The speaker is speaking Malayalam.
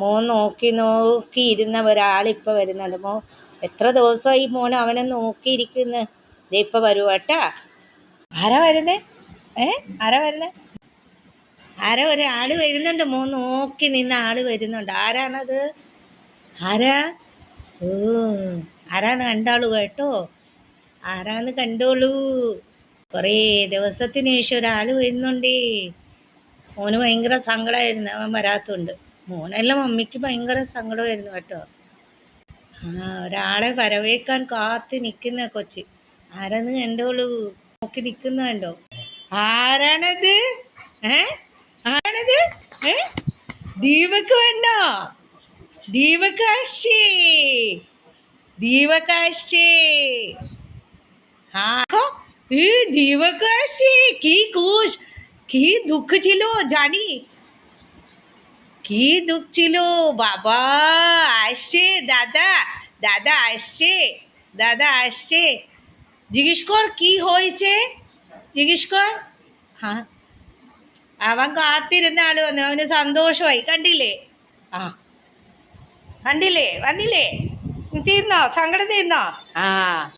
മോൻ നോക്കി നോക്കി ഇരുന്ന ഒരാളിപ്പോൾ വരുന്നുണ്ട്. മോ എത്ര ദിവസമായി മോൻ അവനെ നോക്കിയിരിക്കുന്നു? ദേ ഇപ്പം വരുവാട്ടാ ആരാ വരുന്നേ? ഏ? ആരാ വരുന്നേ? ആരാ ഒരാൾ വരുന്നുണ്ട്. മോൻ നോക്കി നിന്ന ആൾ വരുന്നുണ്ട്. ആരാണത്? ആരാ? ഓ ആരാന്ന് കണ്ടാളൂ കേട്ടോ. ആരാന്ന് കണ്ടോളൂ. കുറേ ദിവസത്തിന് ശേഷം ഒരാൾ വരുന്നുണ്ടേ. മോന് ഭയങ്കര സങ്കടമായിരുന്നു അവൻ വരാത്തോണ്ട്. മോൻ അല്ല മമ്മിക്ക് ഭയങ്കര സങ്കടമായിരുന്നു കേട്ടോ. ആ ഒരാളെ വരവേക്കാൻ കാത്ത് നിൽക്കുന്ന കൊച്ചി. ആരാന്ന് കണ്ടോളൂ. നോക്കി നിൽക്കുന്ന കണ്ടോ? ആരാണത്? ഏ? ആരാണത്? ഏ? ദീപക്ക് വേണ്ടോ ദീപകാശി. ദീപകാശി. હા એ દીવકાશી കീ કુશ കീ દુઃખ ઝીલો কি দুঃখ ছিল বাবা আসছে দাদা দাদা আসছে দাদা আসছে জিজ্ঞেস কর কি হয়েছে জিজ্ঞেস কর হ্যাঁ അവൻ കാത്തിരുന്ന ആള് വന്നു അവന് സന്തോഷമായി കണ്ടില്ലേ ആ കണ്ടില്ലേ വന്നില്ലേ തീർന്നോ സങ്കടം തീർന്നോ ആ